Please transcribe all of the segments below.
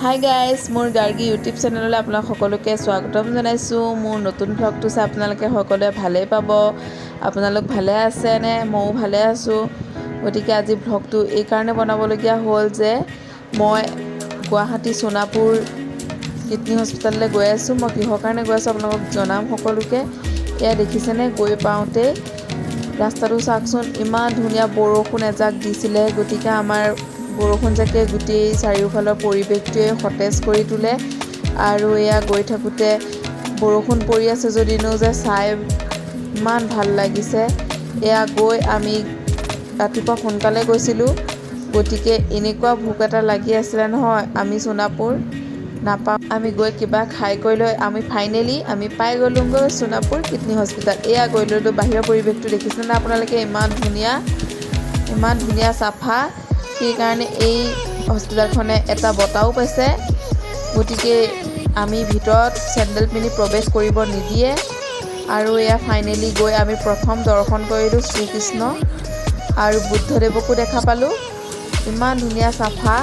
Hi guys মোৰ Gargi YouTube চেনেললৈ আপোনাক সকলোকে স্বাগতম জনাইছোঁ। মোৰ নতুন ভ্লগটো চাই আপোনালোকে সকলোৱে ভালেই পাব। আপোনালোক ভালে আছেনে ময়ো ভালে আছোঁ। গতিকে আজি ভ্লগটো এইকাৰণে বনাবলগীয়া হ'ল যে মই গুৱাহাটী সোণাপুৰ কিডনী হস্পিটেললৈ গৈ আছোঁ। মই কিহৰ কাৰণে গৈ আছোঁ আপোনালোকক জনাম সকলোকে। এয়া দেখিছেনে? গৈ পাওঁতেই ৰাস্তাটো চাওকচোন ইমান ধুনীয়া বৰষুণ এজাক দিছিলে। গতিকে আমাৰ বৰষুণ জাকে গোটেই চাৰিওফালৰ পৰিৱেশটোৱে সতেজ কৰি তোলে। আৰু এয়া গৈ থাকোঁতে বৰষুণ পৰি আছে যদিনো যে চাই ইমান ভালো লাগিছে। এয়া গৈ আমি ৰাতিপুৱা সোনকালে গৈছিলোঁ। গতিকে এনেকুৱা ভোক এটা লাগি আছিলে নহয়, আমি সোণাপুৰ নাপাওঁ। আমি গৈ কিবা খাই কৰি লৈ আমি ফাইনেলি আমি পাই গ'লোঁগৈ সোণাপুৰ কিডনী হস্পিটেল এয়া গৈ ল'লোঁ বাহিৰৰ পৰিৱেশটো দেখিছেনে আপোনালোকে? ইমান ধুনীয়া ইমান ধুনীয়া চাফা। সেইকাৰণে এই হস্পিটেলখনে এটা বঁটাও পাইছে। গতিকে আমি ভিতৰত চেণ্ডেল পিন্ধি প্ৰৱেশ কৰিব নিদিয়ে। আৰু এয়া ফাইনেলি গৈ আমি প্ৰথম দৰ্শন কৰিলোঁ শ্ৰীকৃষ্ণ আৰু বুদ্ধদেৱকো দেখা পালোঁ। ইমান ধুনীয়া চাফা।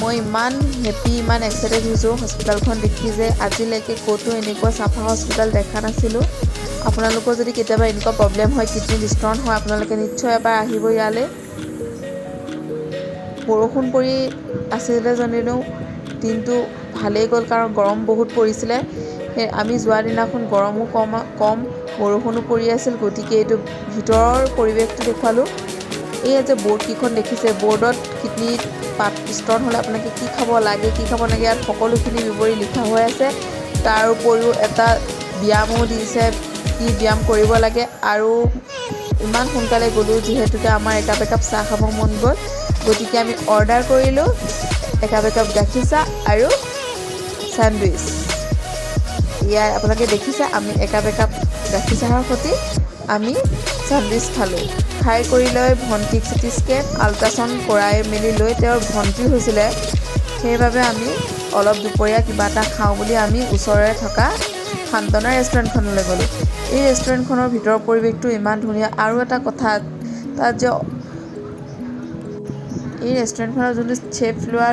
মই ইমান হেপী, ইমান এক্সাইটেড হৈছোঁ হস্পিটেলখন দেখি যে আজিলৈকে ক'তো এনেকুৱা চাফা হস্পিটেল দেখা নাছিলোঁ। আপোনালোকৰ যদি কেতিয়াবা এনেকুৱা প্ৰব্লেম হয়, কিডনী ষ্ট'ন হয় আপোনালোকে নিশ্চয় এবাৰ আহিব ইয়ালৈ। বৰষুণ পৰি আছিলে যদিও দিনটো ভালেই গ'ল কাৰণ গৰম বহুত পৰিছিলে। সেই আমি যোৱা দিনাখন গৰমো কম কম, বৰষুণো পৰি আছিল, গতিকে এইটো ভিতৰৰ পৰিৱেশটো দেখুৱালোঁ। এয়া যে বৰ্ডকেইখন দেখিছে, বৰ্ডত কিডনী পাত ষ্ট'ন হ'লে আপোনালোকে কি খাব লাগে, কি খাব নালাগে ইয়াত সকলোখিনি বিৱৰি লিখা হৈ আছে। তাৰ উপৰিও এটা ব্যায়ামো দিছে কি ব্যায়াম কৰিব লাগে আৰু ইমান সোনকালে গ'লোঁ যিহেতুকে আমাৰ একাপ একাপ চাহ খাব মন গ'ল। গতিকে আমি অৰ্ডাৰ কৰিলোঁ একাপ একাপ গাখীৰ চাহ আৰু চেণ্ডউইচ। ইয়াৰ আপোনালোকে দেখিছে, আমি একাপ একাপ গাখীৰ চাহৰ সৈতে আমি চেণ্ডউইচ খালোঁ। খাই কৰি লৈ ভণ্টিক চিটি স্কেন, আল্ট্ৰাচাউণ্ড কৰাই মেলি লৈ তেওঁৰ ভণ্টি হৈছিলে। সেইবাবে আমি অলপ দুপৰীয়া কিবা এটা খাওঁ বুলি আমি ওচৰৰে থকা সান্তনা ৰেষ্টুৰেণ্টখনলৈ গ'লোঁ। এই ৰেষ্টুৰেণ্টখনৰ ভিতৰৰ পৰিৱেশটো ইমান ধুনীয়া। আৰু এটা কথা, তাত যে এই ৰেষ্টুৰেণ্টখনৰ যোনটো চেফ লোৱা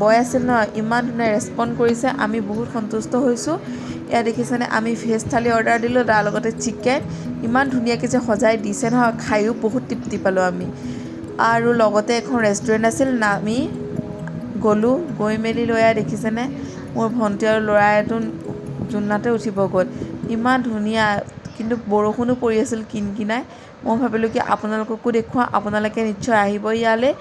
বয় আছিল নহয় ইমান ধুনীয়া ৰেচপণ্ড কৰিছে। আমি বহুত সন্তুষ্ট হৈছোঁ। এয়া দেখিছেনে? আমি ভেজ থালি অৰ্ডাৰ দিলোঁ, তাৰ লগতে চিকেন। ইমান ধুনীয়াকৈ যে সজাই দিছে নহয় খায়ো বহুত তৃপ্তি পালোঁ আমি। আৰু লগতে এখন ৰেষ্টুৰেণ্ট আছিল, নামি গ'লোঁ, গৈ মেলি লৈ দেখিছেনে? মোৰ ভণ্টি আৰু ল'ৰা এইটো জোনাতে উঠিব গ'ল। ইমান ধুনীয়া, কিন্তু বৰষুণো পৰি আছিল কিন কিনাই মই ভাবিলোঁ কি আপোনালোককো দেখুৱাওঁ, আপোনালোকে নিশ্চয় আহিব ইয়ালৈ।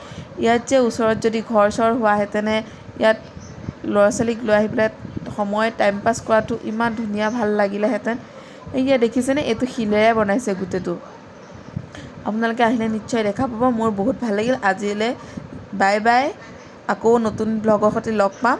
ইয়াত যে ওচৰত যদি ঘৰ চৰ হোৱাহেঁতেনে ইয়াত ল'ৰা ছোৱালীক লৈ আহি পেলাই সময় টাইম পাছ কৰাটো ইমান ধুনীয়া ভালো লাগিলেহেঁতেন। এয়া দেখিছেনে, এইটো শিলেৰে বনাইছে গোটেইটো। আপোনালোকে আহিলে নিশ্চয় দেখা পাব, মোৰ বহুত ভালো লাগিল। আজিলৈ বাই বাই, আকৌ নতুন ব্লগৰ সৈতে লগ পাম।